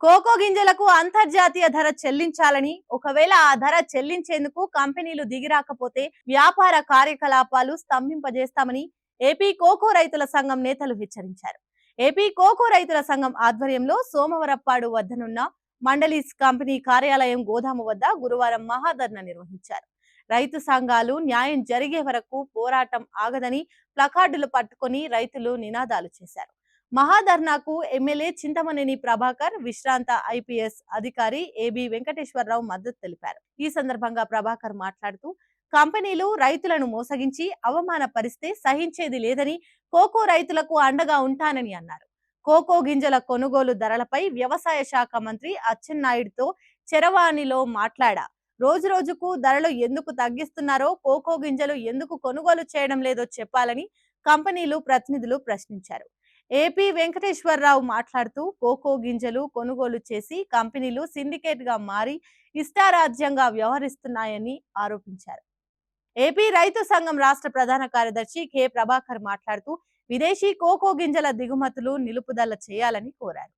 Cocoa గింజలకు అంతర్జాతీయ ధర చెల్లించాలని ఒకవేళ ఆ ధర చెల్లించేందుకు కంపెనీలు దిగిరాకపోతే వ్యాపార కార్యకలాపాలు స్తంభింపజేస్తామని ఏపీ కోకో రైతుల సంఘం నేతలు హెచ్చరించారు. ఏపీ కోకో రైతుల సంఘం ఆధ్వర్యంలో సోమవరప్పాడు వద్దనున్న మండలీస్ కంపెనీ కార్యాలయం గోదాము వద్ద గురువారం మహాధర్ణ నిర్వహించారు. రైతు సంఘాలు న్యాయం జరిగే వరకు పోరాటం ఆగదని ప్లకార్డులు పట్టుకొని రైతులు నినాదాలు చేశారు. మహాధర్నాకు ఎమ్మెల్యే చింతమనేని ప్రభాకర్ విశ్రాంత ఐపీఎస్ అధికారి ఏబి వెంకటేశ్వరరావు మద్దతు తెలిపారు. ఈ సందర్భంగా ప్రభాకర్ మాట్లాడుతూ కంపెనీలు రైతులను మోసగించి అవమానపరిస్తే సహించేది లేదని కోకో రైతులకు అండగా ఉంటానని అన్నారు. కోకో గింజల కొనుగోలు ధరలపై వ్యవసాయ శాఖ మంత్రి అచ్చెన్నాయుడుతో చెరవాణిలో మాట్లాడా రోజు రోజుకు ధరలు ఎందుకు తగ్గిస్తున్నారో కోకో గింజలు ఎందుకు కొనుగోలు చేయడం లేదో చెప్పాలని కంపెనీలు ప్రతినిధులు ప్రశ్నించారు. ఏపీ వెంకటేశ్వరరావు మాట్లాడుతూ కోకో గింజలు కొనుగోలు చేసి కంపెనీలు సిండికేట్గా మారి ఇష్టారాజ్యంగా వ్యవహరిస్తున్నాయని ఆరోపించారు. ఏపీ రైతు సంఘం రాష్ట్ర ప్రధాన కార్యదర్శి కె. ప్రభాకర్ మాట్లాడుతూ విదేశీ కోకో గింజల దిగుమతులు నిలుపుదల చేయాలని కోరారు.